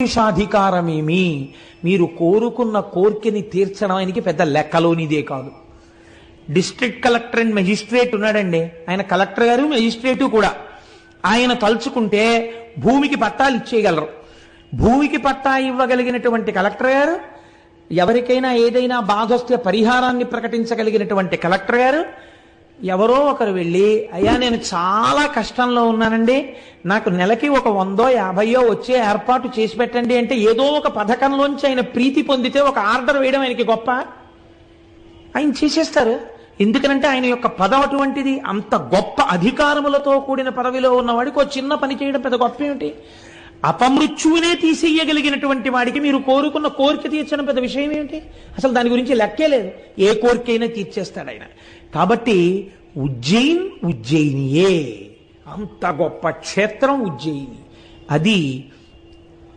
విశేషాధికారమేమి మీరు కోరుకున్న కోరికని తీర్చడం ఆయనకి పెద్ద లెక్కలోనిదే కాదు. డిస్ట్రిక్ట్ కలెక్టర్ అండ్ మెజిస్ట్రేట్ ఉన్నాడండి. ఆయన కలెక్టర్ గారు మెజిస్ట్రేటు కూడా. ఆయన తలుచుకుంటే భూమికి పట్టాలు ఇచ్చేయగలరు. భూమికి పట్టా ఇవ్వగలిగినటువంటి కలెక్టర్ గారు ఎవరికైనా ఏదైనా బాధ వస్తే పరిహారాన్ని ప్రకటించగలిగినటువంటి కలెక్టర్ గారు ఎవరో ఒకరు వెళ్ళి అయ్యా నేను చాలా కష్టంలో ఉన్నానండి. నాకు నెలకి ఒక వందో యాభయో వచ్చే ఏర్పాటు చేసి పెట్టండి అంటే ఏదో ఒక పథకంలోంచి ఆయన ప్రీతి పొందితే ఒక ఆర్డర్ వేయడం ఆయనకి గొప్ప. ఆయన చేసేస్తారు. ఎందుకనంటే ఆయన యొక్క పదం అటువంటిది అంత గొప్ప అధికారములతో కూడిన పదవిలో ఉన్నవాడికి ఒక చిన్న పని చేయడం పెద్ద గొప్ప ఏమిటి? అపమృత్యువునే తీసేయగలిగినటువంటి వాడికి మీరు కోరుకున్న కోరిక తీర్చడం పెద్ద విషయం ఏమిటి? అసలు దాని గురించి లెక్కే లేదు. ఏ కోరికైనా తీర్చేస్తాడు ఆయన. కాబట్టి ఉజ్జయిన్ ఉజ్జయినియే. అంత గొప్ప క్షేత్రం ఉజ్జయిని. అది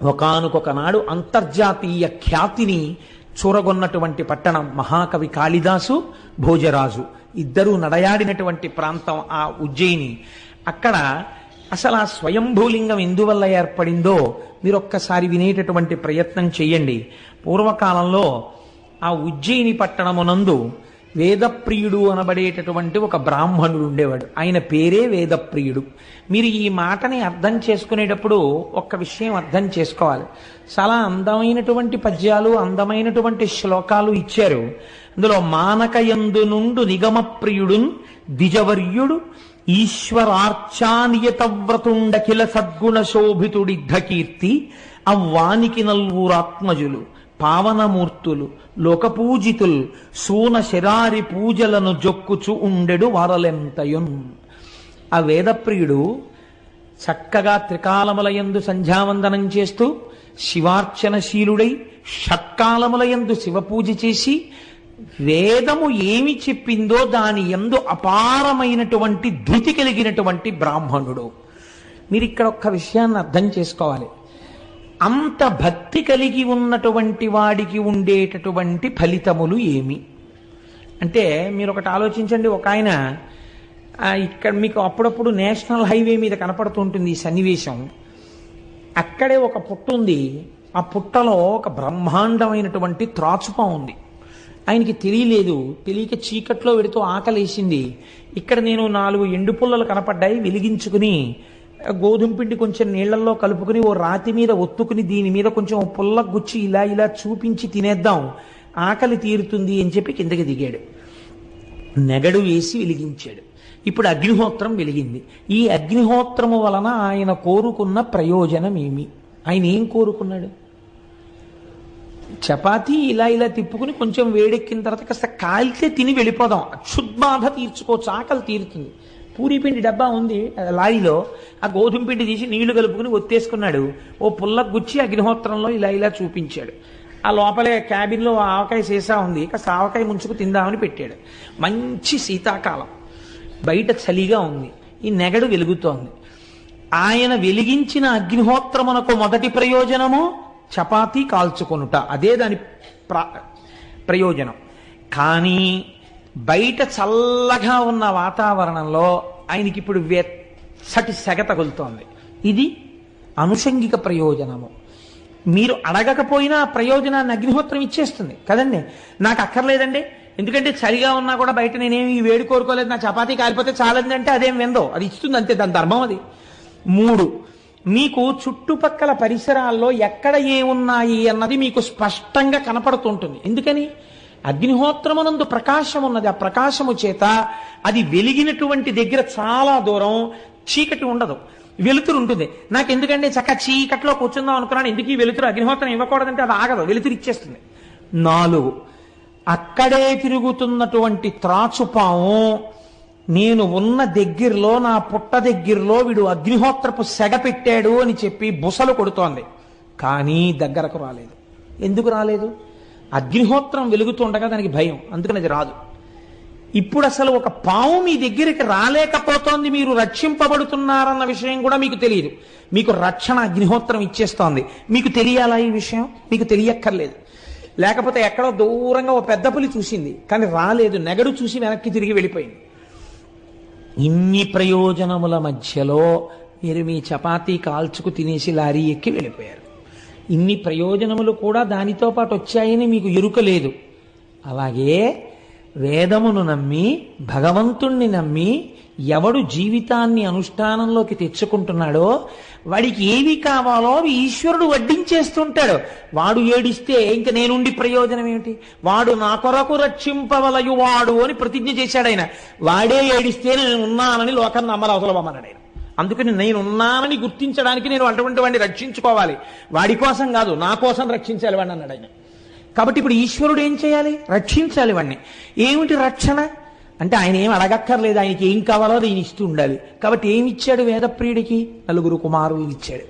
ఒకనొకనాడు అంతర్జాతీయ ఖ్యాతిని చూరగొన్నటువంటి పట్టణం మహాకవి కాళిదాసు భోజరాజు. ఇద్దరూ నడయాడినటువంటి ప్రాంతం ఆ ఉజ్జయిని. అక్కడ అసలు ఆ స్వయంభూలింగం ఎందువల్ల ఏర్పడిందో మీరు ఒక్కసారి వినేటటువంటి ప్రయత్నం చేయండి. పూర్వకాలంలో ఆ ఉజ్జయిని పట్టణమునందు వేదప్రియుడు అనబడేటటువంటి ఒక బ్రాహ్మణుడు ఉండేవాడు. ఆయన పేరే వేదప్రియుడు. మీరు ఈ మాటని అర్థం చేసుకునేటప్పుడు ఒక్క విషయం అర్థం చేసుకోవాలి. చాలా అందమైనటువంటి పద్యాలు అందమైనటువంటి శ్లోకాలు ఇచ్చారు. అందులో మానకయందు నుండు నిగమ ప్రియుడున్ ద్విజవర్యుడు ఈశ్వరార్చానియత వ్రతుండఖిల సద్గుణ శోభితుడిద్ధకీర్తి అవ్వానికి నల్వురాత్మజులు. పావనమూర్తులు లోకపూజితుల్ సూన శరారి పూజలను జొక్కుచు ఉండెడు వారలెంతయున్. ఆ వేదప్రియుడు చక్కగా త్రికాలములయందు సంధ్యావందనం చేస్తూ శివార్చనశీలుడై షట్కాలములయందు శివపూజ చేసి వేదము ఏమి చెప్పిందో దాని ఎందు అపారమైనటువంటి ధృతి కలిగినటువంటి బ్రాహ్మణుడు. మీరు ఇక్కడ ఒక్క విషయాన్ని అర్థం చేసుకోవాలి. అంత భక్తి కలిగి ఉన్నటువంటి వాడికి ఉండేటటువంటి ఫలితములు ఏమి? అంటే మీరు ఒకటి ఆలోచించండి ఒక ఆయన ఇక్కడ మీకు అప్పుడప్పుడు నేషనల్ హైవే మీద కనపడుతుంటుంది ఈ సన్నివేశం. అక్కడే ఒక పుట్ట ఉంది. ఆ పుట్టలో ఒక బ్రహ్మాండమైనటువంటి త్రాచుప ఉంది. ఆయనకి తెలియలేదు. తెలియక చీకట్లో వెడుతూ ఆకలేసింది. ఇక్కడ నేను నాలుగు ఎండు పుల్లలు కనపడ్డాయి వెలిగించుకుని గోధుమ పిండి కొంచెం నీళ్ళలో కలుపుకుని ఓ రాతి మీద ఒత్తుకుని దీని మీద కొంచెం పుల్ల గుచ్చి ఇలా ఇలా చూపించి తినేద్దాం. ఆకలి తీరుతుంది అని చెప్పి కిందకి దిగాడు. నెగడు వేసి వెలిగించాడు. ఇప్పుడు అగ్నిహోత్రం వెలిగింది. ఈ అగ్నిహోత్రము వలన ఆయన కోరుకున్న ప్రయోజనం ఏమి ఆయన ఏం కోరుకున్నాడు? చపాతీ ఇలా ఇలా తిప్పుకుని కొంచెం వేడెక్కిన తర్వాత కాస్త కాలితే తిని వెళ్ళిపోదాం. క్షుద్బాధ తీర్చుకోవచ్చు ఆకలి తీరుతుంది. పూరీ పిండి డబ్బా ఉంది లారీలో ఆ గోధుమ పిండి తీసి నీళ్ళు కలుపుకుని ఒత్తేసుకున్నాడు. ఓ పుల్ల గుచ్చి అగ్నిహోత్రంలో ఇలా ఇలా చూపించాడు. ఆ లోపలే క్యాబిన్లో ఆవకాయ సీసా ఉంది కాస్త ఆవకాయ ముంచుకు తిందామని పెట్టాడు. మంచి శీతాకాలం. బయట చలిగా ఉంది ఈ నెగడు వెలుగుతోంది. ఆయన వెలిగించిన అగ్నిహోత్రమునకు మొదటి ప్రయోజనము చపాతీ కాల్చుకొనుట అదే దాని ప్రయోజనం. కానీ బయట చల్లగా ఉన్న వాతావరణంలో ఆయనకి ఇప్పుడు వెచ్చటి సెగ తగులుతోంది. ఇది అనుషంగిక ప్రయోజనము. మీరు అడగకపోయినా ప్రయోజనాన్ని అగ్నిహోత్రం ఇచ్చేస్తుంది. కదండి? నాకు అక్కర్లేదండి. ఎందుకంటే చలిగా ఉన్నా కూడా బయట నేనేమి వేడి కోరుకోలేదు నా చపాతీ కాలిపోతే చాలండి అంటే అదేం విందో అది ఇస్తుంది అంతే దాని ధర్మం అది. మూడు మీకు చుట్టుపక్కల పరిసరాల్లో ఎక్కడ ఏమున్నాయి అన్నది మీకు స్పష్టంగా కనపడుతుంటుంది. ఎందుకని? అగ్నిహోత్రమునందు ప్రకాశం ఉన్నది ఆ ప్రకాశము చేత అది వెలిగినటువంటి దగ్గర చాలా దూరం చీకటి ఉండదు. వెలుతురు ఉంటుంది. నాకు ఎందుకంటే చక్క చీకట్లో కూర్చుందాం అనుకున్నాను. ఎందుకు ఈ వెలుతురు అగ్నిహోత్రం ఇవ్వకూడదంటే అది ఆగదు. వెలుతురు ఇచ్చేస్తుంది. నాలుగు. అక్కడే తిరుగుతున్నటువంటి త్రాచుపాము నేను ఉన్న దగ్గరలో నా పుట్ట దగ్గరలో వీడు అగ్నిహోత్రపు సెగ పెట్టాడు అని చెప్పి బుసలు కొడుతోంది. కానీ దగ్గరకు రాలేదు. ఎందుకు రాలేదు? అగ్నిహోత్రం వెలుగుతుండగా దానికి భయం అందుకని అది రాదు. ఇప్పుడు అసలు ఒక పాము మీ దగ్గరికి రాలేకపోతోంది మీరు రక్షింపబడుతున్నారన్న విషయం కూడా మీకు తెలియదు. మీకు రక్షణ అగ్నిహోత్రం ఇచ్చేస్తోంది. మీకు తెలియాలా ఈ విషయం? మీకు తెలియక్కర్లేదు. లేకపోతే ఎక్కడో దూరంగా ఓ పెద్ద పులి చూసింది కానీ రాలేదు. నెగడు చూసి వెనక్కి తిరిగి వెళ్ళిపోయింది. ఇన్ని ప్రయోజనముల మధ్యలో మీరు మీ చపాతీ కాల్చుకు తినేసి లారీ ఎక్కి వెళ్ళిపోయారు. ఇన్ని ప్రయోజనములు కూడా దానితో పాటు వచ్చాయని మీకు ఎరుక లేదు. అలాగే వేదమును నమ్మి భగవంతుణ్ణి నమ్మి ఎవడు జీవితాన్ని అనుష్ఠానంలోకి తెచ్చుకుంటున్నాడో వాడికి ఏవి కావాలో అవి ఈశ్వరుడు వడ్డించేస్తుంటాడు. వాడు ఏడిస్తే ఇంక నేనుండి ప్రయోజనం ఏమిటి? వాడు నా కొరకు రక్షింపవలయు వాడు అని ప్రతిజ్ఞ చేశాడు ఆయన. వాడే ఏడిస్తే నేను ఉన్నానని లోకం నమ్మలవసలమన్నాడు ఆయన అందుకని నేను ఉన్నానని గుర్తించడానికి నేను అటువంటి వాడిని రక్షించుకోవాలి. వాడి కోసం కాదు నా కోసం రక్షించాలి వాడిని అన్నాడు ఆయన. కాబట్టి ఇప్పుడు ఈశ్వరుడు ఏం చేయాలి? రక్షించాలి వాడిని. ఏమిటి రక్షణ? అంటే ఆయన ఏం అడగక్కర్లేదు ఆయనకి ఏం కావాలో అది ఇస్తూ ఉండాలి. కాబట్టి ఏమి ఇచ్చాడు వేదప్రియుడికి నలుగురు కుమారుల్ని ఇచ్చాడు.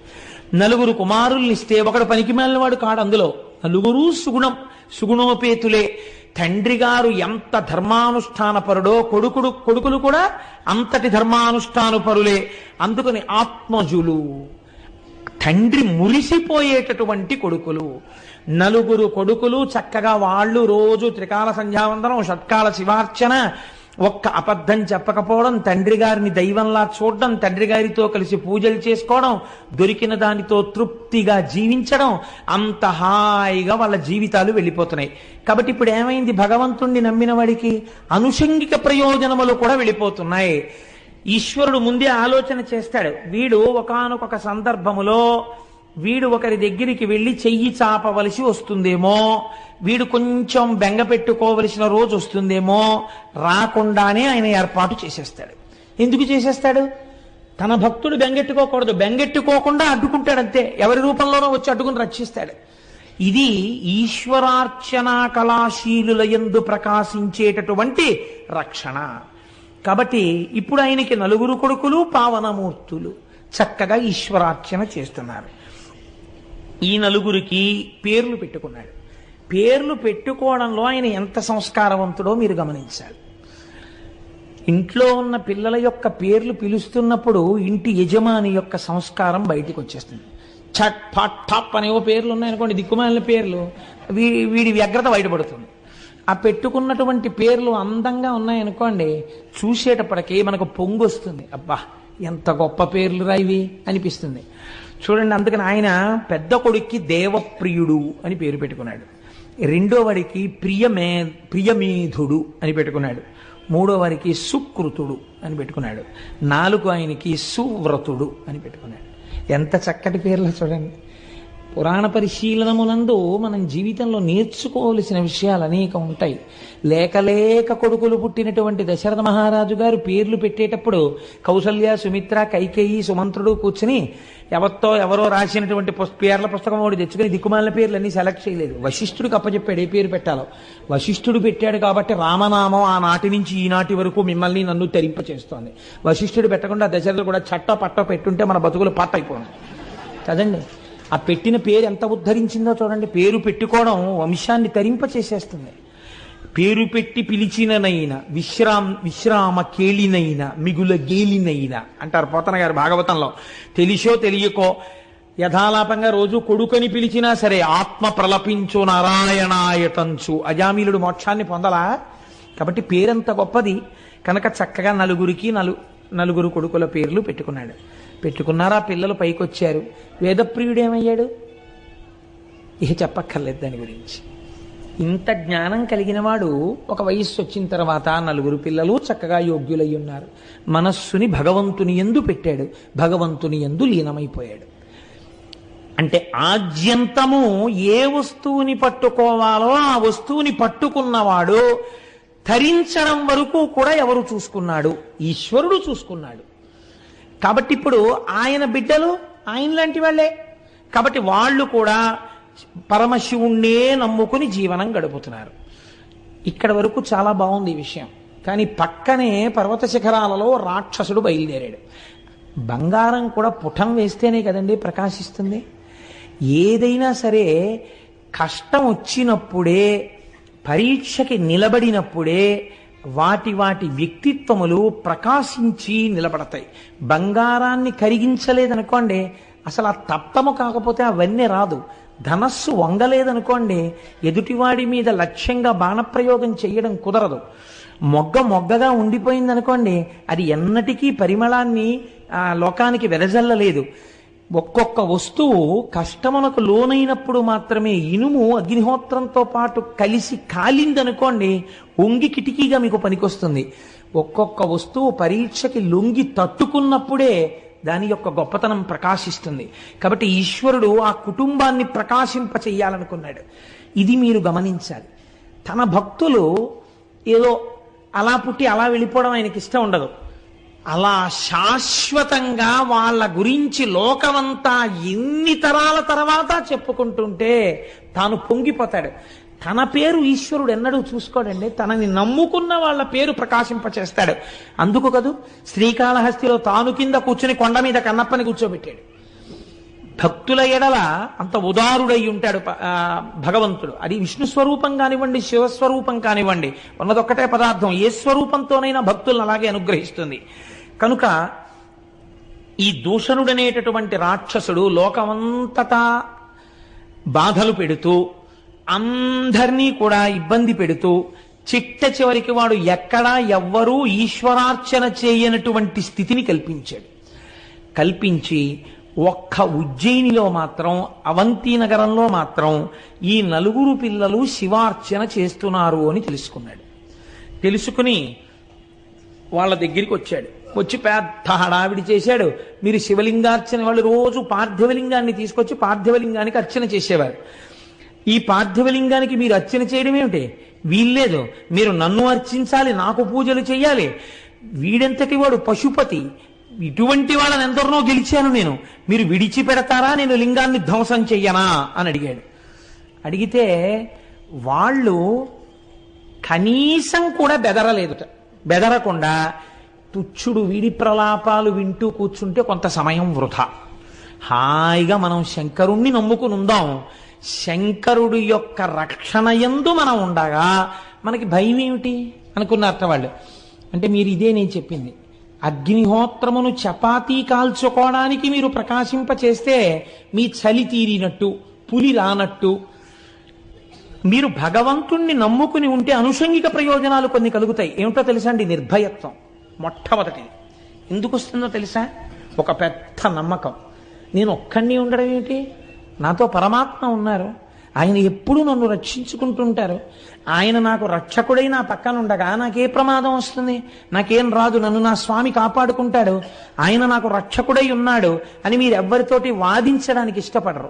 నలుగురు కుమారుల్ని ఇస్తే ఒకడు పనికి వాడు కాడు అందులో. నలుగురు సుగుణం సుగుణోపేతులే. తండ్రి గారు ఎంత ధర్మానుష్ఠానపరుడో కొడుకుడు కొడుకులు కూడా అంతటి ధర్మానుష్ఠానపరులే. అందుకని ఆత్మజులు. తండ్రి మురిసిపోయేటటువంటి కొడుకులు. నలుగురు కొడుకులు చక్కగా వాళ్ళు రోజు త్రికాల సంధ్యావందనం షట్కాల శివార్చన ఒక్క అబద్ధం చెప్పకపోవడం తండ్రి గారిని దైవంలా చూడడం తండ్రి గారితో కలిసి పూజలు చేసుకోవడం దొరికిన దానితో తృప్తిగా జీవించడం అంత హాయిగా వాళ్ళ జీవితాలు వెళ్ళిపోతున్నాయి. కాబట్టి ఇప్పుడు ఏమైంది? భగవంతుణ్ణి నమ్మిన వాడికి అనుషంగిక ప్రయోజనములు కూడా వెళ్ళిపోతున్నాయి. ఈశ్వరుడు ముందే ఆలోచన చేస్తాడు. వీడు ఒకానొక సందర్భములో వీడు ఒకరి దగ్గరికి వెళ్ళి చెయ్యి చాపవలసి వస్తుందేమో? వీడు కొంచెం బెంగ పెట్టుకోవలసిన రోజు వస్తుందేమో? రాకుండానే ఆయన ఏర్పాటు చేసేస్తాడు. ఎందుకు చేసేస్తాడు? తన భక్తుడు బెంగెట్టుకోకూడదు. బెంగెట్టుకోకుండా అడ్డుకుంటాడు అంతే ఎవరి రూపంలోనో వచ్చి అడ్డుకుని రక్షిస్తాడు. ఇది ఈశ్వరార్చనా కళాశీలుల ఎందు ప్రకాశించేటటువంటి రక్షణ. కాబట్టి ఇప్పుడు ఆయనకి నలుగురు కొడుకులు పావనమూర్తులు. చక్కగా ఈశ్వరార్చన చేస్తున్నారు. ఈ నలుగురికి పేర్లు పెట్టుకున్నాడు. పేర్లు పెట్టుకోవడంలో ఆయన ఎంత సంస్కారవంతుడో మీరు గమనించాలి. ఇంట్లో ఉన్న పిల్లల యొక్క పేర్లు పిలుస్తున్నప్పుడు ఇంటి యజమాని యొక్క సంస్కారం బయటికి వచ్చేస్తుంది. చట్ ఫట్ టప్ అనేవో పేర్లు ఉన్నాయనుకోండి దిక్కుమాలిన పేర్లు. వీ వీడి వ్యగ్రత బయటపడుతుంది. ఆ పెట్టుకున్నటువంటి పేర్లు అందంగా ఉన్నాయనుకోండి చూసేటప్పటికీ మనకు పొంగు వస్తుంది అబ్బా ఎంత గొప్ప పేర్లు రా ఇవి అనిపిస్తుంది. చూడండి అందుకని ఆయన పెద్ద కొడుక్కి దేవప్రియుడు అని పేరు పెట్టుకున్నాడు. రెండో వాడికి ప్రియమే ప్రియమేధుడు అని పెట్టుకున్నాడు. మూడో వారికి సుకృతుడు అని పెట్టుకున్నాడు. నాలుగు ఆయనకి సువ్రతుడు అని పెట్టుకున్నాడు. ఎంత చక్కటి పేర్లు చూడండి. పురాణ పరిశీలనములందు మనం జీవితంలో నేర్చుకోవలసిన విషయాలు అనేక ఉంటాయి. లేకలేక కొడుకులు పుట్టినటువంటి దశరథ మహారాజు గారు పేర్లు పెట్టేటప్పుడు కౌసల్య సుమిత్ర కైకేయి సుమంత్రుడు కూర్చుని ఎవరితో ఎవరో రాసినటువంటి పేర్ల పుస్తకం ఒకటి తెచ్చుకుని దిక్కుమాలిన పేర్లు అన్నీ సెలెక్ట్ చేయలేదు. వశిష్ఠుడికి అప్పచెప్పాడు ఏ పేరు పెట్టాలో. వశిష్ఠుడు పెట్టాడు కాబట్టి రామనామం ఆనాటి నుంచి ఈనాటి వరకు మిమ్మల్ని నన్ను తెరింప చేస్తోంది వశిష్ఠుడు పెట్టకుండా దశరథుడు కూడా చట్ట పట్ట పెట్టుంటే మన బతుకులు పట్ట అయిపోయింది కదండి? ఆ పెట్టిన పేరు ఎంత ఉద్ధరించిందో చూడండి. పేరు పెట్టుకోవడం వంశాన్ని తరింప చేసేస్తుంది పేరు పెట్టి పిలిచిననైన విశ్రామ్ విశ్రామ కేళినైన మిగుల గేలినైన అంటారు పోతన గారు భాగవతంలో. తెలిసో తెలియకో యథాలాపంగా రోజు కొడుకని పిలిచినా సరే ఆత్మ ప్రలపించు నారాయణాయతంచు. అజామీలుడు మోక్షాన్ని పొందలా? కాబట్టి పేరంత గొప్పది. కనుక చక్కగా నలుగురికి నలు నలుగురు కొడుకుల పేర్లు పెట్టుకున్నాడు. పెట్టుకున్నారా? పిల్లలు పైకొచ్చారు. వేదప్రియుడు ఏమయ్యాడు? ఇక చెప్పక్కర్లేదు దాని గురించి. ఇంత జ్ఞానం కలిగిన వాడు ఒక వయస్సు వచ్చిన తర్వాత నలుగురు పిల్లలు చక్కగా యోగ్యులై ఉన్నారు మనస్సుని భగవంతుని ఎందు పెట్టాడు. భగవంతుని ఎందు లీనమైపోయాడు. అంటే ఆద్యంతము ఏ వస్తువుని పట్టుకోవాలో ఆ వస్తువుని పట్టుకున్నవాడు ధరించడం వరకు కూడా ఎవరు చూసుకున్నాడు? ఈశ్వరుడు చూసుకున్నాడు. కాబట్టి ఇప్పుడు ఆయన బిడ్డలు ఆయన లాంటి వాళ్ళే. కాబట్టి వాళ్ళు కూడా పరమశివుణ్ణే నమ్ముకుని జీవనం గడుపుతున్నారు. ఇక్కడ వరకు చాలా బాగుంది ఈ విషయం. కానీ పక్కనే పర్వత శిఖరాలలో రాక్షసుడు బయలుదేరాడు. బంగారం కూడా పుటం వేస్తేనే కదండి ప్రకాశిస్తుంది. ఏదైనా సరే కష్టం వచ్చినప్పుడే పరీక్షకి నిలబడినప్పుడే వాటి వాటి వ్యక్తిత్వములు ప్రకాశించి నిలబడతాయి. బంగారాన్ని కరిగించలేదనుకోండి అసలు ఆ తప్తము కాకపోతే అవన్నీ రాదు. ధనస్సు వంగలేదనుకోండి ఎదుటివాడి మీద లక్ష్యంగా బాణప్రయోగం చేయడం కుదరదు. మొగ్గ మొగ్గగా ఉండిపోయిందనుకోండి అది ఎన్నటికీ పరిమళాన్ని లోకానికి వెదజల్లలేదు. ఒక్కొక్క వస్తువు కష్టమునకు లోనైనప్పుడు మాత్రమే ఇనుము అగ్నిహోత్రంతో పాటు కలిసి కాలిందనుకోండి ఒంగి కిటికీగా మీకు పనికొస్తుంది. ఒక్కొక్క వస్తువు పరీక్షకి లొంగి తట్టుకున్నప్పుడే దాని యొక్క గొప్పతనం ప్రకాశిస్తుంది. కాబట్టి ఈశ్వరుడు ఆ కుటుంబాన్ని ప్రకాశింప చెయ్యాలనుకున్నాడు. ఇది మీరు గమనించాలి. తన భక్తులు ఏదో అలా పుట్టి అలా వెళ్ళిపోవడం ఆయనకి ఇష్టం ఉండదు. అలా శాశ్వతంగా వాళ్ళ గురించి లోకమంతా ఎన్ని తరాల తర్వాత చెప్పుకుంటుంటే తాను పొంగిపోతాడు. తన పేరు ఈశ్వరుడు ఎన్నడూ చూసుకోడండి. తనని నమ్ముకున్న వాళ్ళ పేరు ప్రకాశింపచేస్తాడు. అందుకు కదూ? శ్రీకాళహస్తిలో తాను కింద కూర్చుని కొండ మీద కన్నప్పని కూర్చోబెట్టాడు. భక్తుల ఎడల అంత ఉదారుడై ఉంటాడు భగవంతుడు. అది విష్ణు స్వరూపం కానివ్వండి శివస్వరూపం కానివ్వండి. ఉన్నదొక్కటే పదార్థం. ఏ స్వరూపంతోనైనా భక్తులను అలాగే అనుగ్రహిస్తుంది. కనుక ఈ దూషణుడనేటటువంటి రాక్షసుడు లోకమంతటా బాధలు పెడుతూ అందరినీ కూడా ఇబ్బంది పెడుతూ చిట్ట చివరికి వాడు ఎక్కడా ఎవ్వరూ ఈశ్వరార్చన చేయనటువంటి స్థితిని కల్పించాడు. కల్పించి ఒక్క ఉజ్జయినిలో మాత్రం అవంతి నగరంలో మాత్రం ఈ నలుగురు పిల్లలు శివార్చన చేస్తున్నారు అని తెలుసుకున్నాడు. తెలుసుకుని వాళ్ళ దగ్గరికి వచ్చాడు. వచ్చి పెద్ద హడావిడి చేశాడు. మీరు శివలింగార్చన వాళ్ళు రోజు పార్థివలింగాన్ని తీసుకొచ్చి పార్థివలింగానికి అర్చన చేసేవారు. ఈ పార్థివలింగానికి మీరు అర్చన చేయడం ఏమిటి? వీల్లేదు. మీరు నన్ను అర్చించాలి నాకు పూజలు చేయాలి వీడెంతటి వాడు? పశుపతి. ఇటువంటి వాళ్ళని ఎందరినో గెలిచాను నేను. మీరు విడిచిపెడతారా? నేను లింగాన్ని ధ్వంసం చెయ్యనా? అని అడిగాడు. అడిగితే వాళ్ళు కనీసం కూడా బెదరలేదుట. బెదరకుండా తుచ్చుడు వీడి ప్రలాపాలు వింటూ కూర్చుంటే కొంత సమయం వృధా. హాయిగా మనం శంకరుణ్ణి నమ్ముకుని ఉందాం శంకరుడు యొక్క రక్షణ ఎందు మనం ఉండగా మనకి భయం ఏమిటి అనుకున్నారట వాళ్ళు అంటే మీరు ఇదే నేను చెప్పింది. అగ్నిహోత్రమును చపాతీ కాల్చుకోవడానికి మీరు ప్రకాశింప చేస్తే మీ చలి తీరినట్టు పులి రానట్టు మీరు భగవంతుణ్ణి నమ్ముకుని ఉంటే అనుషంగిక ప్రయోజనాలు కొన్ని కలుగుతాయి. ఏమిటో తెలుసండి నిర్భయత్వం? మొట్టమొదటిది. ఎందుకు వస్తుందో తెలుసా? ఒక పెద్ద నమ్మకం. నేను ఒక్కడిని ఉండడం ఏమిటి నాతో పరమాత్మ ఉన్నారు. ఆయన ఎప్పుడూ నన్ను రక్షించుకుంటుంటారు. ఆయన నాకు రక్షకుడై నా పక్కన ఉండగా నాకే ప్రమాదం వస్తుంది. నాకేం రాదు. నన్ను నా స్వామి కాపాడుకుంటాడు. ఆయన నాకు రక్షకుడై ఉన్నాడు అని మీరు ఎవ్వరితోటి వాదించడానికి ఇష్టపడరు.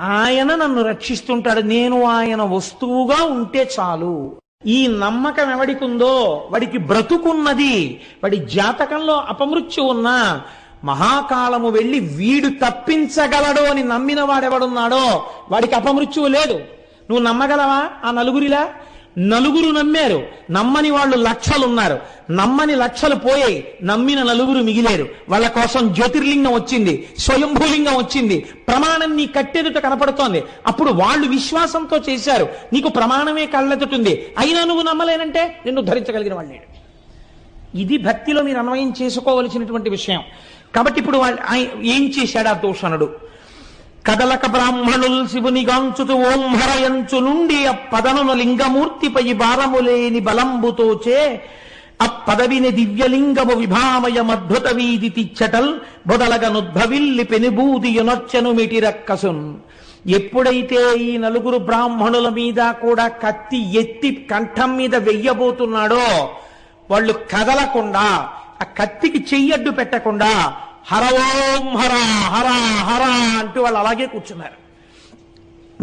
ఆయన నన్ను రక్షిస్తుంటాడు. నేను ఆయన వస్తువుగా ఉంటే చాలు. ఈ నమ్మకం ఎవడికి ఉందో వాడికి బ్రతుకున్నది వాడి జాతకంలో అపమృత్యు ఉన్నా మహాకాలము వెళ్ళి వీడు తప్పించగలడు అని నమ్మిన వాడెవడున్నాడో వాడికి అపమృత్యువు లేదు నువ్వు నమ్మగలవా ఆ నలుగురిలా? నలుగురు నమ్మారు. నమ్మని వాళ్ళు లక్షలు ఉన్నారు నమ్మని లక్షలు పోయాయి నమ్మిన నలుగురు మిగిలేరు. వాళ్ళ కోసం జ్యోతిర్లింగం వచ్చింది స్వయంభూలింగం వచ్చింది. ప్రమాణం నీ కట్టెదుట కనపడుతోంది. అప్పుడు వాళ్ళు విశ్వాసంతో చేశారు. నీకు ప్రమాణమే కళ్ళెదుటుంది. అయినా నువ్వు నమ్మలేనంటే నిన్ను ధరించగలిగిన వాళ్ళు ఇది భక్తిలో మీరు అన్వయం చేసుకోవలసినటువంటి విషయం. కాబట్టి ఇప్పుడు వాళ్ళు ఏం చేశాడు ఆ దూషణుడు? కదలక బ్రాహ్మణుల్ శివుని గాంచుతు ఓం హరయంచు నుండి అప్పదనును లింగమూర్తిపై భారములేని బలంబుతోచే ఆ పదవిని దివ్యలింగము విభామయమద్భుత వీధి తిచ్చటల్ బొదలగనుద్భవిల్లి పెనుబూదియునొచ్చను మిటిరక్కసున్. ఎప్పుడైతే ఈ నలుగురు బ్రాహ్మణుల మీద కూడా కత్తి ఎత్తి కంఠం మీద వెయ్యబోతున్నాడో వాళ్ళు కదలకుండా ఆ కత్తికి చెయ్యడ్డు పెట్టకుండా హర ఓం హర హర హర అంటూ వాళ్ళు అలాగే కూర్చున్నారు.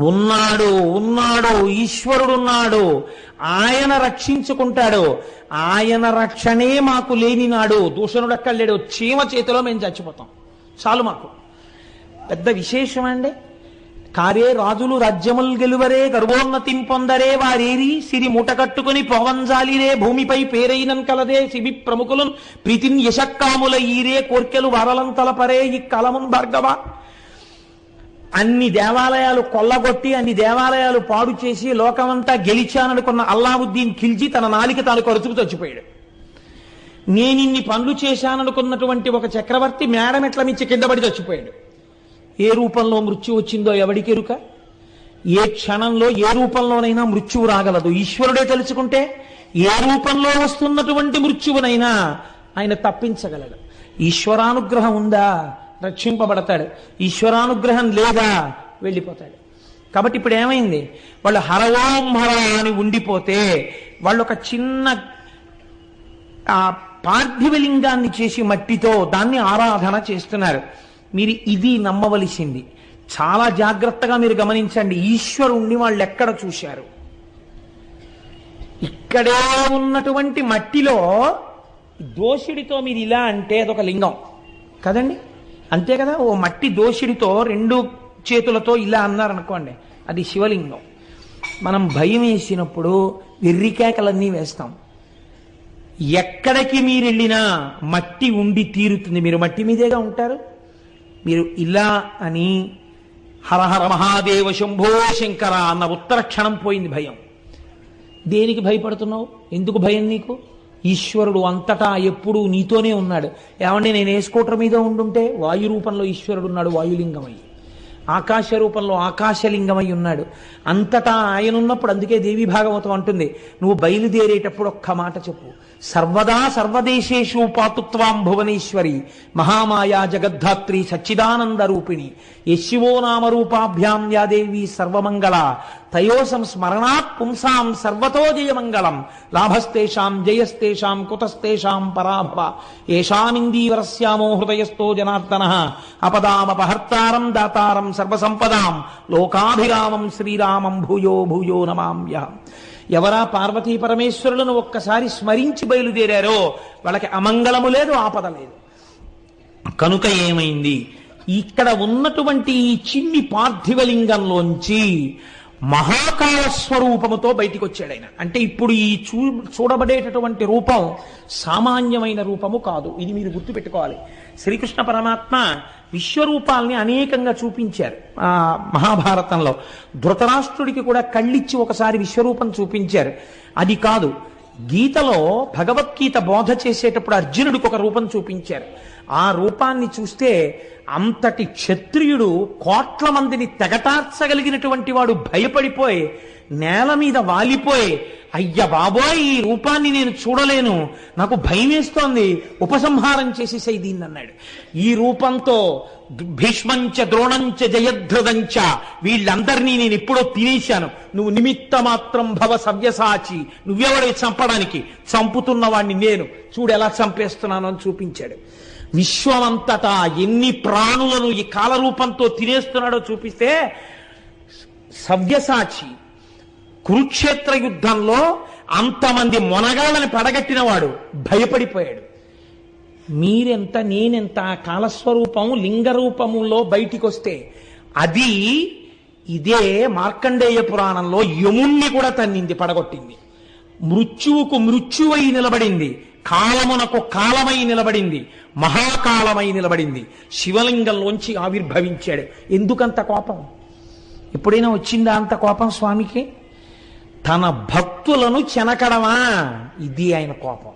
ఉన్నాడు ఉన్నాడు ఈశ్వరుడున్నాడు ఆయన రక్షించుకుంటాడు. ఆయన రక్షణే మాకు లేనినాడు దూషణుడు అక్కర్లేడు చీమ చేతిలో మేము చచ్చిపోతాం. చాలు మాకు. పెద్ద విశేషం అండి? కారే రాజులు రాజ్యముల్ గెలువరే గర్వోన్నతిం పొందరే వారేరి సిరి మూట కట్టుకుని పోవంజాలిరే భూమిపై పేరైనం కలదే శిబి ప్రముఖులను ప్రీతిన్ యశక్కాముల ఈరే కోర్కెలు వరలం తలపరే ఈ కలమున్ భార్గవ. అన్ని దేవాలయాలు కొల్లగొట్టి అన్ని దేవాలయాలు పాడు చేసి లోకమంతా గెలిచాననుకున్న అల్లావుద్దీన్ ఖిల్జీ తన నాలిక తాను కరుచుకు చచ్చిపోయాడు. నేనిన్ని పనులు చేశాననుకున్నటువంటి ఒక చక్రవర్తి మేడమెట్ల మించి కింద పడి చచ్చిపోయాడు. ఏ రూపంలో మృత్యు వచ్చిందో ఎవడికి ఎరుక? ఏ క్షణంలో ఏ రూపంలోనైనా మృత్యువు రాగలదు. ఈశ్వరుడే తెలుసుకుంటే ఏ రూపంలో వస్తున్నటువంటి మృత్యువునైనా ఆయన తప్పించగలడు. ఈశ్వరానుగ్రహం ఉందా? రక్షింపబడతాడు. ఈశ్వరానుగ్రహం లేదా? వెళ్ళిపోతాడు. కాబట్టి ఇప్పుడు ఏమైంది? వాళ్ళు హరవాం హర అని ఉండిపోతే వాళ్ళు ఒక చిన్న ఆ పార్థివలింగాన్ని చేసి మట్టితో దాన్ని ఆరాధన చేస్తున్నారు. మీరు ఇది నమ్మవలసింది. చాలా జాగ్రత్తగా మీరు గమనించండి. ఈశ్వరుణ్ణి వాళ్ళు ఎక్కడ చూశారు? ఇక్కడే ఉన్నటువంటి మట్టిలో దోషుడితో మీరు ఇలా అంటే అదొక లింగం. కదండి? అంతే కదా? ఓ మట్టి దోషుడితో రెండు చేతులతో ఇలా అన్నారనుకోండి అది శివలింగం. మనం భయం వేసినప్పుడు వెర్రికేకలన్నీ వేస్తాం. ఎక్కడికి మీరు వెళ్ళినా మట్టి ఉండి తీరుతుంది. మీరు మట్టి మీదేగా ఉంటారు? మీరు ఇలా అని హరహర మహాదేవ శంభో శంకర అన్న ఉత్తర క్షణం పోయింది భయం. దేనికి భయపడుతున్నావు? ఎందుకు భయం నీకు? ఈశ్వరుడు అంతటా ఎప్పుడూ నీతోనే ఉన్నాడు. ఏమంటే నేను ఏ స్కూటర్ మీద ఉండుంటే వాయు రూపంలో ఈశ్వరుడు ఉన్నాడు వాయులింగమయ్యి. ఆకాశ రూపంలో ఆకాశలింగమై ఉన్నాడు. అంతటా ఆయన ఉన్నప్పుడు అందుకే దేవి భాగవతం అంటుంది. నువ్వు బయలుదేరేటప్పుడు ఒక్క మాట చెప్పు. సర్వదా సర్వదేశేషు పాతుత్వాం భువనేశ్వరి మహామాయా జగద్ధాత్రి సచ్చిదానంద రూపిణి యశివో నామరూపాభ్యాం యాదేవి సర్వమంగళ తయోసం స్మరణాత్ పుంసాం సర్వతో జయమంగళం. లాభస్తేషాం జయస్తేషాం కుతస్తేషాం పరాభవ. ఏషామిందీవరస్యామో హృదయస్థో జనార్దన. అపదామపహర్తారం దాతారం సర్వసంపదాం. లోకాభిరామం శ్రీరామం భూయో భూయో నమామ్య ఎవరా పార్వతీ పరమేశ్వరులను ఒక్కసారి స్మరించి బయలుదేరారో వాళ్ళకి అమంగళము లేదు ఆపద లేదు. కనుక ఏమైంది? ఇక్కడ ఉన్నటువంటి ఈ చిన్ని పార్థివలింగంలోంచి మహాకాల స్వరూపముతో బయటికి వచ్చాడు ఆయన అంటే ఇప్పుడు ఈ చూ చూడబడేటటువంటి రూపం సామాన్యమైన రూపము కాదు. ఇది మీరు గుర్తుపెట్టుకోవాలి. శ్రీకృష్ణ పరమాత్మ విశ్వరూపాల్ని అనేకంగా చూపించారు. ఆ మహాభారతంలో. ధృతరాష్ట్రుడికి కూడా కళ్ళిచ్చి ఒకసారి విశ్వరూపం చూపించారు. అది కాదు. గీతలో భగవద్గీత బోధ చేసేటప్పుడు అర్జునుడికి ఒక రూపం చూపించారు. ఆ రూపాన్ని చూస్తే అంతటి క్షత్రియుడు కోట్ల మందిని తెగటార్చగలిగినటువంటి వాడు భయపడిపోయి నేల మీద వాలిపోయి అయ్య బాబోయ్ ఈ రూపాన్ని నేను చూడలేను నాకు భయం వేస్తోంది ఉపసంహారం చేసేసే దీన్ని అన్నాడు. ఈ రూపంతో భీష్మంచ ద్రోణంచ జయధ్రదంచ వీళ్ళందరినీ నేను ఎప్పుడో తినేశాను. నువ్వు నిమిత్త మాత్రం భవ సవ్యసాచి నువ్వెవడే చంపడానికి? చంపుతున్న వాడిని నేను. చూడు ఎలా చంపేస్తున్నానో అని చూపించాడు. విశ్వమంతటా ఎన్ని ప్రాణులను ఈ కాలరూపంతో తినేస్తున్నాడో చూపిస్తే సవ్యసాచి కురుక్షేత్ర యుద్ధంలో అంతమంది మొనగాళ్ళని పడగట్టినవాడు భయపడిపోయాడు. మీరెంత నేనెంత కాలస్వరూపం లింగరూపములో బయటికి వస్తే అది ఇదే మార్కండేయ పురాణంలో యముణ్ణి కూడా తన్నింది పడగొట్టింది. మృత్యువుకు మృత్యువై నిలబడింది కాలమునకు కాలమై నిలబడింది. మహాకాలమై నిలబడింది. శివలింగంలోంచి ఆవిర్భవించాడు. ఎందుకంత కోపం? ఎప్పుడైనా వచ్చిందా అంత కోపం స్వామికి? తన భక్తులను చెనకడమా? ఇది ఆయన కోపం.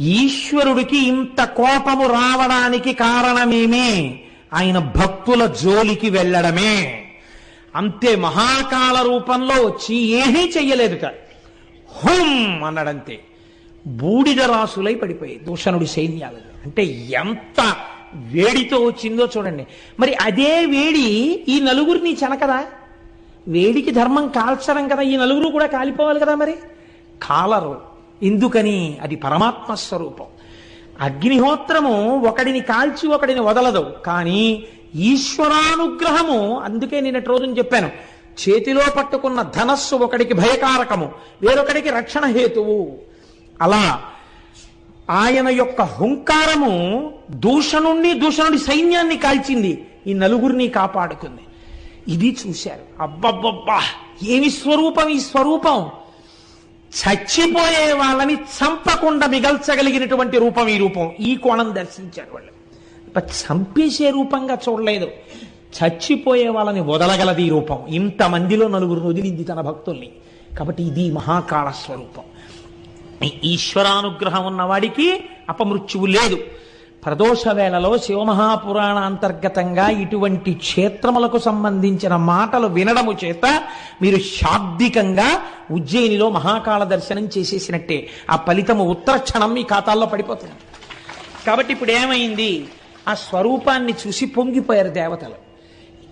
ఈశ్వరుడికి ఇంత కోపము రావడానికి కారణమేమి? ఆయన భక్తుల జోలికి వెళ్ళడమే. అంతే మహాకాల రూపంలో వచ్చి ఏమీ చెయ్యలేదుట. హుం! అన్నాడంతే. బూడిద రాసులై పడిపోయాయి. దూషణుడి సైన్యాలు అంటే ఎంత వేడితో వచ్చిందో చూడండి. మరి అదే వేడి ఈ నలుగురిని చెనకదా వేడికి ధర్మం కాల్చడం కదా ఈ నలుగురు కూడా కాలిపోవాలి కదా మరి? కాలరు. ఎందుకని? అది పరమాత్మ స్వరూపం. అగ్నిహోత్రము ఒకడిని కాల్చి ఒకడిని వదలదు. కానీ ఈశ్వరానుగ్రహము అందుకే నిన్నటి రోజున చెప్పాను చేతిలో పట్టుకున్న ధనస్సు ఒకడికి భయకారకము వేరొకడికి రక్షణ హేతువు. అలా ఆయన యొక్క హుంకారము దూషణుణ్ణి దూషణుడి సైన్యాన్ని కాల్చింది. ఈ నలుగురిని కాపాడుకుంది. ఇది చూశారు. అబ్బబ్బబ్బా! ఏమి స్వరూపం ఈ స్వరూపం? చచ్చిపోయే వాళ్ళని చంపకుండా మిగల్చగలిగినటువంటి రూపం ఈ రూపం. ఈ కోణం దర్శించారు వాళ్ళు. చంపేసే రూపంగా చూడలేదు. చచ్చిపోయే వాళ్ళని వదలగలది ఈ రూపం. ఇంతమందిలో నలుగురు వదిలింది తన భక్తుల్ని. కాబట్టి ఇది మహాకాళ స్వరూపం. ఈశ్వరానుగ్రహం ఉన్నవాడికి అపమృత్యువు లేదు. ప్రదోష వేళలో శివమహాపురాణ అంతర్గతంగా ఇటువంటి క్షేత్రములకు సంబంధించిన మాటలు వినడము చేత మీరు శాబ్దికంగా ఉజ్జయినిలో మహాకాళ దర్శనం చేసేసినట్టే. ఆ ఫలితము ఉత్తర క్షణం మీ ఖాతాల్లో పడిపోతుంది. కాబట్టి ఇప్పుడు ఏమైంది? ఆ స్వరూపాన్ని చూసి పొంగిపోయారు దేవతలు.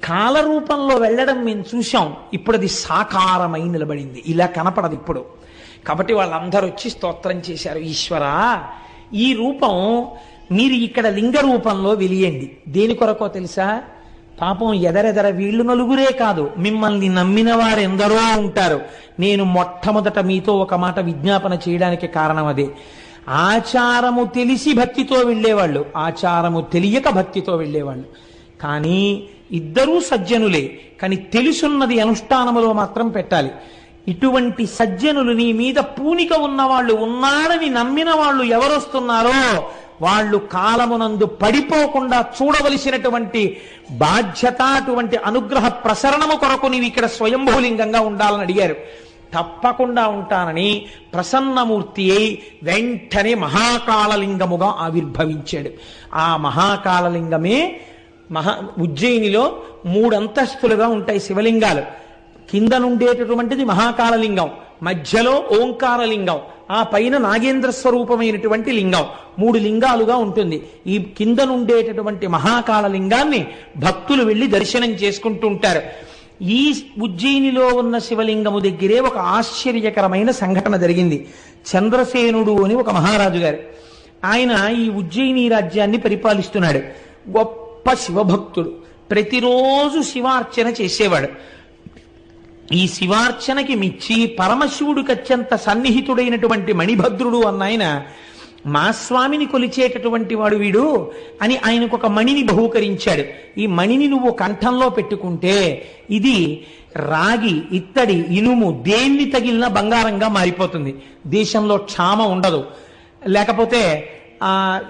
కాలరూపంలో వెళ్ళడం మేము చూశాం. ఇప్పుడు అది సాకారమై నిలబడింది. ఇలా కనపడదు ఇప్పుడు. కాబట్టి వాళ్ళందరూ వచ్చి స్తోత్రం చేశారు. ఈశ్వరా ఈ రూపం మీరు ఇక్కడ లింగ రూపంలో వెలియండి. దేని కొరకో తెలుసా? పాపం ఎదరెదర వీళ్ళు నలుగురే కాదు. మిమ్మల్ని నమ్మిన వారు ఎందరో ఉంటారు. నేను మొట్టమొదట మీతో ఒక మాట విజ్ఞాపన చేయడానికి కారణం అదే. ఆచారము తెలిసి భక్తితో వెళ్ళేవాళ్ళు. ఆచారము తెలియక భక్తితో వెళ్ళేవాళ్ళు. కానీ ఇద్దరూ సజ్జనులే. కానీ తెలుసున్నది అనుష్ఠానములో మాత్రం పెట్టాలి. ఇటువంటి సజ్జనులు నీ మీద పూనిక ఉన్నవాళ్ళు ఉన్నారని నమ్మిన వాళ్ళు ఎవరొస్తున్నారో వాళ్ళు కాలమునందు పడిపోకుండా చూడవలసినటువంటి బాధ్యత అటువంటి అనుగ్రహ ప్రసరణము కొరకు నీవు ఇక్కడ స్వయంభూలింగంగా ఉండాలని అడిగారు. తప్పకుండా ఉంటానని ప్రసన్నమూర్తి అయి వెంటనే మహాకాళలింగముగా ఆవిర్భవించాడు. ఆ మహాకాళలింగమే మహా ఉజ్జయినిలో మూడంతస్తులుగా ఉంటాయి శివలింగాలు. కింద నుండేటటువంటిది మహాకాళలింగం మధ్యలో ఓంకారలింగం ఆ పైన నాగేంద్ర స్వరూపమైనటువంటి లింగం మూడు లింగాలుగా ఉంటుంది. ఈ కింద నుండేటటువంటి మహాకాళలింగాన్ని భక్తులు వెళ్ళి దర్శనం చేసుకుంటూ ఉంటారు ఈ ఉజ్జయినిలో ఉన్న శివలింగము దగ్గరే ఒక ఆశ్చర్యకరమైన సంఘటన జరిగింది. చంద్రసేనుడు అని ఒక మహారాజు గారు ఆయన ఈ ఉజ్జయిని రాజ్యాన్ని పరిపాలిస్తున్నాడు. గొప్ప శివభక్తుడు. ప్రతిరోజు శివార్చన చేసేవాడు. ఈ శివార్చనకి మిచ్చి పరమశివుడికి అత్యంత సన్నిహితుడైనటువంటి మణిభద్రుడు అన్న ఆయన మా స్వామిని కొలిచేటటువంటి వాడు వీడు అని ఆయనకు ఒక మణిని బహూకరించాడు. ఈ మణిని నువ్వు కంఠంలో పెట్టుకుంటే ఇది రాగి ఇత్తడి ఇనుము దేన్ని తగిలిన బంగారంగా మారిపోతుంది. దేశంలో క్షామ ఉండదు. లేకపోతే ఆ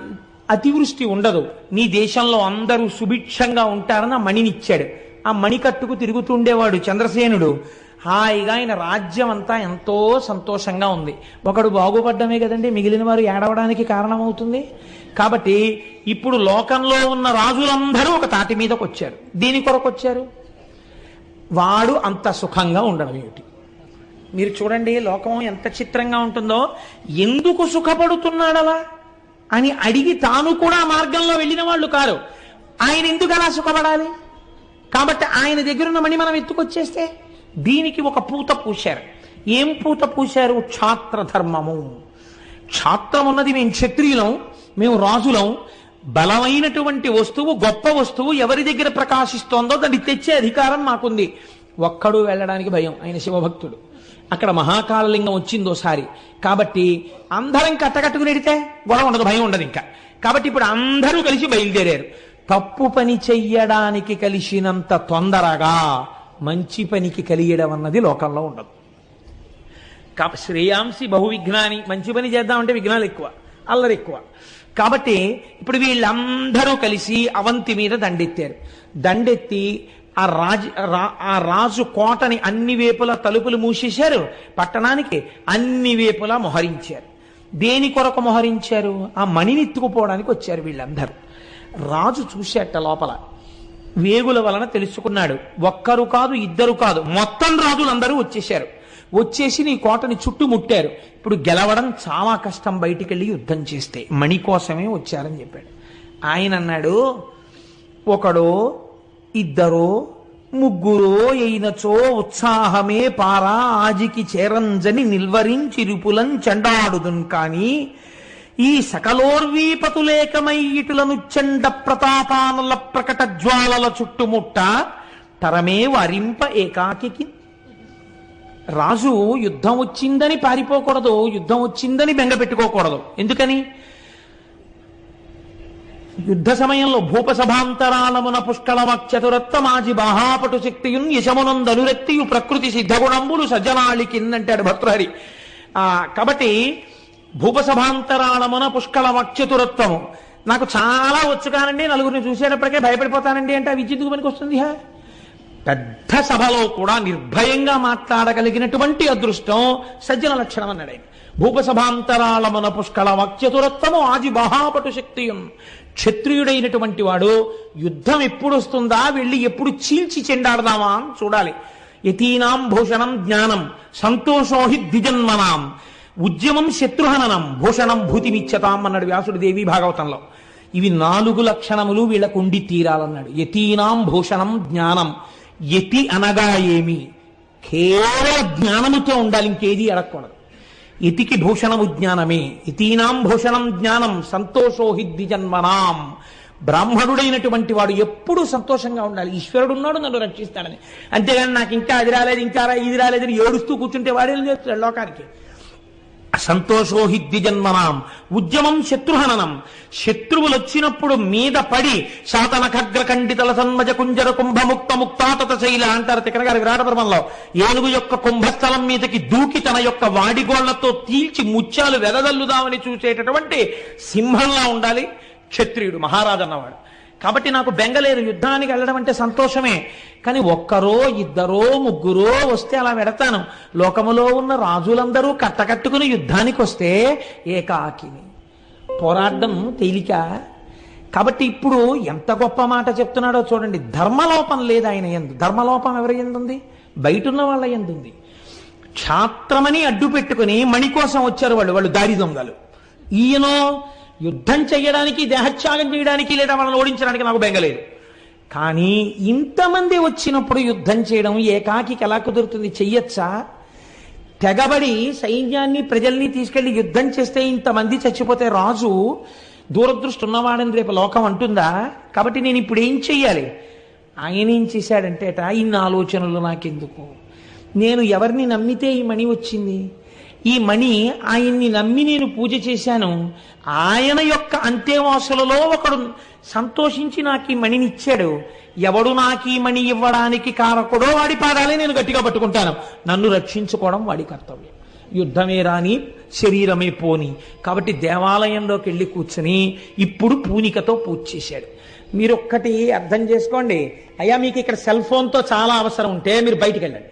అతివృష్టి ఉండదు. నీ దేశంలో అందరూ సుభిక్షంగా ఉంటారని ఆ మణినిచ్చాడు. ఆ మణికట్టుకు తిరుగుతుండేవాడు చంద్రసేనుడు. హాయిగా ఆయన రాజ్యం అంతా ఎంతో సంతోషంగా ఉంది. ఒకడు బాగుపడ్డమే కదండి మిగిలిన వారు ఏడవడానికి కారణమవుతుంది? కాబట్టి ఇప్పుడు లోకంలో ఉన్న రాజులందరూ ఒక తాటి మీదకి వచ్చారు దీని కొరకు వచ్చారు వాడు అంత సుఖంగా ఉండడం ఏమిటి? మీరు చూడండి లోకం ఎంత చిత్రంగా ఉంటుందో. ఎందుకు సుఖపడుతున్నాడలా? అని అడిగి తాను కూడా మార్గంలో వెళ్ళిన వాళ్ళు కారు. ఆయన ఎందుకు అలా సుఖపడాలి? కాబట్టి ఆయన దగ్గర ఉన్న మణి మనం ఎత్తుకొచ్చేస్తే దీనికి ఒక పూత పూశారు. ఏం పూత పూశారు? క్షాత్ర ధర్మము క్షాత్రం ఉన్నది మేము క్షత్రియులం మేము రాజులం. బలమైనటువంటి వస్తువు గొప్ప వస్తువు ఎవరి దగ్గర ప్రకాశిస్తోందో దాన్ని తెచ్చే అధికారం మాకుంది. ఒక్కడు వెళ్ళడానికి భయం ఆయన శివభక్తుడు. అక్కడ మహాకాళలింగం వచ్చింది ఒకసారి కాబట్టి అందరం కట్టకట్టుకుని ఎడితే గొడవ ఉండదు భయం ఉండదు ఇంకా. కాబట్టి ఇప్పుడు అందరూ కలిసి బయలుదేరారు. తప్పు పని చెయ్యడానికి కలిసినంత తొందరగా మంచి పనికి కలియడం అన్నది లోకంలో ఉండదు. శ్రేయాంసి బహువిఘ్నాని మంచి పని చేద్దామంటే విఘ్నాలు ఎక్కువ అల్లరి ఎక్కువ. కాబట్టి ఇప్పుడు వీళ్ళందరూ కలిసి అవంతి మీద దండెత్తారు. దండెత్తి ఆ రాజు ఆ రాజు కోటని అన్ని వేపుల తలుపులు మూసేశారు. పట్టణానికి అన్ని వేపులా మొహరించారు. దేని కొరకు మొహరించారు? ఆ మణిని ఎత్తుకుపోవడానికి వచ్చారు వీళ్ళందరూ. రాజు చూశాట లోపల. వేగుల వలన తెలుసుకున్నాడు. ఒక్కరు కాదు ఇద్దరు కాదు మొత్తం రాజులందరూ వచ్చేశారు. వచ్చేసి నీ కోటని చుట్టుముట్టారు ఇప్పుడు గెలవడం చాలా కష్టం బయటికి వెళ్ళి యుద్ధం చేస్తే. మణి కోసమే వచ్చారని చెప్పాడు. ఆయన అన్నాడు ఒకడో ఇద్దరో ముగ్గురో అయినచో ఉత్సాహమే పారా ఆజికి చేరంజని నిల్వరించిరుపులం చెండాడుదున్ కానీ ఈ సకలోర్వీపతులేకమై ఇటులను చండ ప్రతాపానుల ప్రకట జ్వాలల చుట్టుముట్ట తరమే వరింప ఏకాకికి. రాజు యుద్ధం వచ్చిందని పారిపోకూడదు యుద్ధం వచ్చిందని బెంగ పెట్టుకోకూడదు. ఎందుకని? యుద్ధ సమయంలో భూపసభాంతరాళమున పుష్కళమక్షతురత్వమాజి బాహాపటు శక్తియున్ యశమునందనురక్తియు ప్రకృతి సిద్ధగుణంబులు సజ్జనాళి కిందంటాడు భర్తృహరి ఆ కాబట్టి భూపసభాంతరాళమున పుష్కళమక్షతురత్వము నాకు చాలా వచ్చు కానండి నలుగురిని చూసేటప్పటికే భయపడిపోతానండి అంటే ఆ విద్యుత్తుకు పనికొస్తుంది హా? పెద్ద సభలో కూడా నిర్భయంగా మాట్లాడగలిగినటువంటి అదృష్టం సజ్జన లక్షణం అన్నాడు ఆయన. భూపసభాంతరాళమున పుష్కళ వాక్యతురత్వము ఆది మహాపటు శక్తియం. క్షత్రియుడైనటువంటి వాడు యుద్ధం ఎప్పుడు వస్తుందా వెళ్ళి ఎప్పుడు చీల్చి చెండాడదామా అని చూడాలి. యతీనాం భూషణం జ్ఞానం సంతోషోహి ద్విజన్మనాం. ఉద్యమం శత్రుహననం భూషణం భూతిమిచ్చతాం అన్నాడు వ్యాసుడు దేవి భాగవతంలో. ఇవి నాలుగు లక్షణములు వీళ్ళకు ఉండి తీరాలన్నాడు. యతీనాం భూషణం జ్ఞానం. యతి అనగా ఏమి? కేవల జ్ఞానముతో ఉండాలి ఇంకేది అడగకూడదు. ఇతికి భూషణము జ్ఞానమే. ఇతీనాం భూషణం జ్ఞానం. సంతోషోహిద్ది జన్మనాం బ్రాహ్మణుడైనటువంటి వాడు ఎప్పుడూ సంతోషంగా ఉండాలి. ఈశ్వరుడు ఉన్నాడు నన్ను రక్షిస్తాడని. అంతేగాని నాకు ఇంకా అది రాలేదు ఇంకా ఇది రాలేదని ఏడుస్తూ కూర్చుంటే వాడేం చేస్తాడు లోకానికి? సంతోషో హిద్ది జన్మనాం ఉద్యమం శత్రుహననం. శత్రువులు వచ్చినప్పుడు మీద పడి శాతన ఖగ్ర సన్మజ కుంజర కుంభముక్త ముక్తాతత శైల అంటారు తిక్కన గారి విరాటపురమంలో. ఏనుగు యొక్క కుంభస్థలం మీదకి దూకి తన యొక్క వాడిగోళ్ళతో తీల్చి ముత్యాలు వెదదల్లుదామని చూసేటటువంటి సింహంలా ఉండాలి క్షత్రియుడు మహారాజు అన్నవాడు కాబట్టి నాకు బెంగలేరు యుద్ధానికి వెళ్ళడం అంటే సంతోషమే. కానీ ఒక్కరో ఇద్దరో ముగ్గురో వస్తే అలా వెడతాను. లోకములో ఉన్న రాజులందరూ కట్టకట్టుకుని యుద్ధానికి వస్తే ఏకాకిని. పోరాడడం తేలిక. కాబట్టి ఇప్పుడు ఎంత గొప్ప మాట చెప్తున్నాడో చూడండి. ధర్మలోపం లేదు ఆయన ఎందు. ధర్మలోపం ఎవరి ఎందుంది? బయట ఉన్న వాళ్ళ ఎందుంది? క్షాత్రమని అడ్డు పెట్టుకుని మణి కోసం వచ్చారు వాళ్ళు వాళ్ళు దారి దొంగలు. ఈయనో యుద్ధం చేయడానికి దేహత్యాగం చేయడానికి లేదా వాళ్ళని ఓడించడానికి నాకు బెంగలేదు కానీ ఇంతమంది వచ్చినప్పుడు యుద్ధం చేయడం ఏకాకికి ఎలా కుదురుతుంది చెయ్యొచ్చా? తెగబడి సైన్యాన్ని ప్రజల్ని తీసుకెళ్ళి యుద్ధం చేస్తే ఇంతమంది చచ్చిపోతే రాజు దూరదృష్టి ఉన్నవాడని రేపు లోకం అంటుందా? కాబట్టి నేను ఇప్పుడు ఏం చెయ్యాలి? ఆయన ఏం చేశాడంటేట ఇన్ని ఆలోచనలు నాకెందుకు? నేను ఎవరిని నమ్మితే ఈ మణి వచ్చింది? ఈ మణి ఆయన్ని నమ్మి నేను పూజ చేశాను. ఆయన యొక్క అంతేవాసులలో ఒకడు సంతోషించి నాకు ఈ మణిని ఇచ్చాడు ఎవడు నాకు ఈ మణి ఇవ్వడానికి కారకుడో వాడి పాదాలే నేను గట్టిగా పట్టుకుంటాను. నన్ను రక్షించుకోవడం వాడి కర్తవ్యం. యుద్ధమే రాని శరీరమే పోని. కాబట్టి దేవాలయంలోకి వెళ్ళి కూర్చుని ఇప్పుడు పూనికతో పూజ చేశాడు. మీరు ఒక్కటి అర్థం చేసుకోండి. అయ్యా మీకు ఇక్కడ సెల్ ఫోన్తో చాలా అవసరం ఉంటే మీరు బయటికి వెళ్ళండి.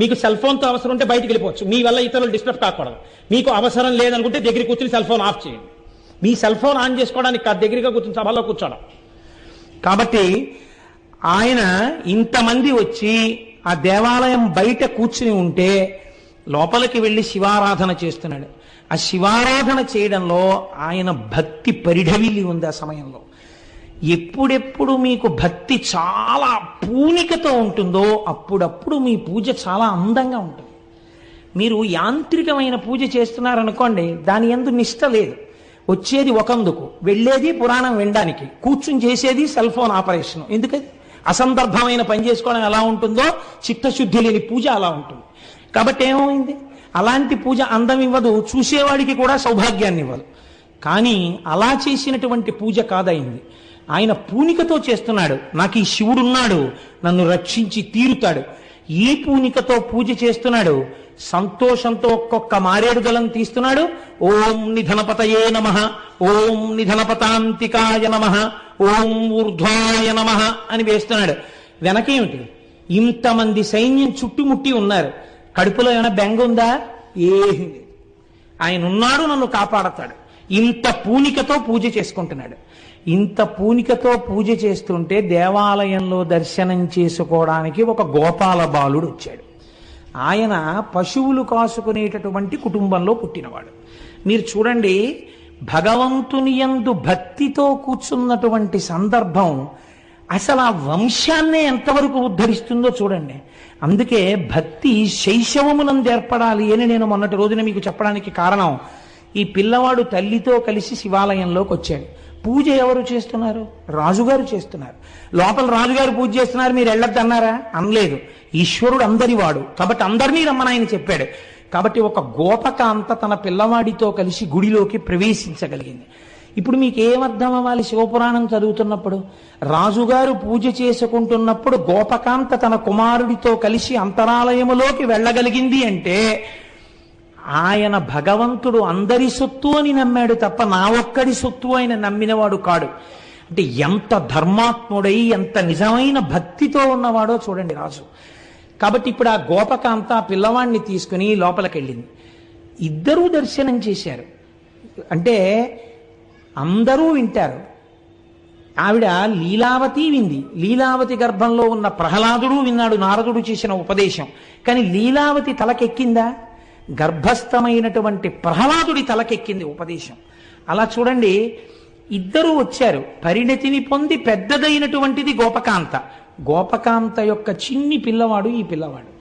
మీకు సెల్ ఫోన్తో అవసరం ఉంటే బయటికి వెళ్ళిపోవచ్చు. మీ వల్ల ఇతరులు డిస్టర్బ్ కాకూడదు. మీకు అవసరం లేదనుకుంటే దగ్గర కూర్చుని సెల్ ఫోన్ ఆఫ్ చేయండి. మీ సెల్ ఫోన్ ఆన్ చేసుకోవడానికి కాదు దగ్గరగా కూర్చుని సభలో కూర్చోవడం. కాబట్టి ఆయన ఇంతమంది వచ్చి ఆ దేవాలయం బయట కూర్చుని ఉంటే లోపలికి వెళ్ళి శివారాధన చేస్తున్నాడు. ఆ శివారాధన చేయడంలో ఆయన భక్తి పరిఢవిల్లి ఉంది ఆ సమయంలో. ఎప్పుడెప్పుడు మీకు భక్తి చాలా పూనికతో ఉంటుందో అప్పుడప్పుడు మీ పూజ చాలా అందంగా ఉంటుంది. మీరు యాంత్రికమైన పూజ చేస్తున్నారనుకోండి దాని ఎందు నిష్ట లేదు. వచ్చేది ఒకందుకు. వెళ్ళేది పురాణం వినడానికి. కూర్చుని చేసేది సెల్ ఫోన్ ఆపరేషన్. ఎందుకది? అసందర్భమైన పని చేసుకోవడం ఎలా ఉంటుందో చిత్తశుద్ధి లేని పూజ అలా ఉంటుంది. కాబట్టి ఏమైంది? అలాంటి పూజ అందం ఇవ్వదు. చూసేవాడికి కూడా సౌభాగ్యాన్ని ఇవ్వదు. కానీ అలా చేసినటువంటి పూజ కాదైంది ఆయన పూనికతో చేస్తున్నాడు. నాకు ఈ శివుడున్నాడు. నన్ను రక్షించి తీరుతాడు. ఈ పూనికతో పూజ చేస్తున్నాడు. సంతోషంతో ఒక్కొక్క మారేడు దళం తీస్తున్నాడు. ఓం నిధనపతయే నమ. ఓం నిధనపతాంతికాయ నమ. ఓం ఊర్ధ్వాయ నమ అని వేస్తున్నాడు. వెనకేమిటి ఇంతమంది సైన్యం చుట్టుముట్టి ఉన్నారు. కడుపులో ఏమైనా బెంగ ఉందా? ఏమీ ఆయన ఉన్నాడు నన్ను కాపాడతాడు. ఇంత పూనికతో పూజ చేసుకుంటున్నాడు. ఇంత పూనికతో పూజ చేస్తుంటే దేవాలయంలో దర్శనం చేసుకోవడానికి ఒక గోపాల బాలుడు వచ్చాడు. ఆయన పశువులు కాసుకునేటటువంటి కుటుంబంలో పుట్టినవాడు. మీరు చూడండి భగవంతుని యందు భక్తితో కూర్చున్నటువంటి సందర్భం అసలు ఆ వంశాన్నే ఎంతవరకు ఉద్ధరిస్తుందో చూడండి. అందుకే భక్తి శైశవమునందు ఏర్పడాలి అని నేను మొన్నటి రోజున మీకు చెప్పడానికి కారణం ఈ పిల్లవాడు తల్లితో కలిసి శివాలయంలోకి వచ్చాడు. పూజ ఎవరు చేస్తున్నారు? రాజుగారు చేస్తున్నారు. లోపల రాజుగారు పూజ చేస్తున్నారు మీరు వెళ్ళొద్దన్నారా? అనలేదు. ఈశ్వరుడు అందరి వాడు. కాబట్టి అందరినీ రమ్మనాయని ఆయన చెప్పాడు. కాబట్టి ఒక గోపకాంత తన పిల్లవాడితో కలిసి గుడిలోకి ప్రవేశించగలిగింది. ఇప్పుడు మీకు ఏమర్థం అవ్వాలి శివపురాణం చదువుతున్నప్పుడు? రాజుగారు పూజ చేసుకుంటున్నప్పుడు గోపకాంత తన కుమారుడితో కలిసి అంతరాలయములోకి వెళ్ళగలిగింది అంటే ఆయన భగవంతుడు అందరి సొత్తు అని నమ్మాడు తప్ప నా ఒక్కడి సొత్తు ఆయన నమ్మినవాడు కాడు. అంటే ఎంత ధర్మాత్ముడై ఎంత నిజమైన భక్తితో ఉన్నవాడో చూడండి రాజు. కాబట్టి ఇప్పుడు ఆ గోపకాంత ఆ పిల్లవాడిని తీసుకుని లోపలికెళ్ళింది. ఇద్దరూ దర్శనం చేశారు. అంటే అందరూ వింటారు. ఆవిడ లీలావతి వింది. లీలావతి గర్భంలో ఉన్న ప్రహ్లాదుడు విన్నాడు నారదుడు చేసిన ఉపదేశం. కానీ లీలావతి తలకెక్కిందా? గర్భస్థమైనటువంటి ప్రహ్లాదుడి తలకెక్కింది ఉపదేశం. అలా చూడండి ఇద్దరూ వచ్చారు. పరిణతిని పొంది పెద్దదైనటువంటిది గోపకాంత. గోపకాంత యొక్క చిన్ని పిల్లవాడు ఈ పిల్లవాడు.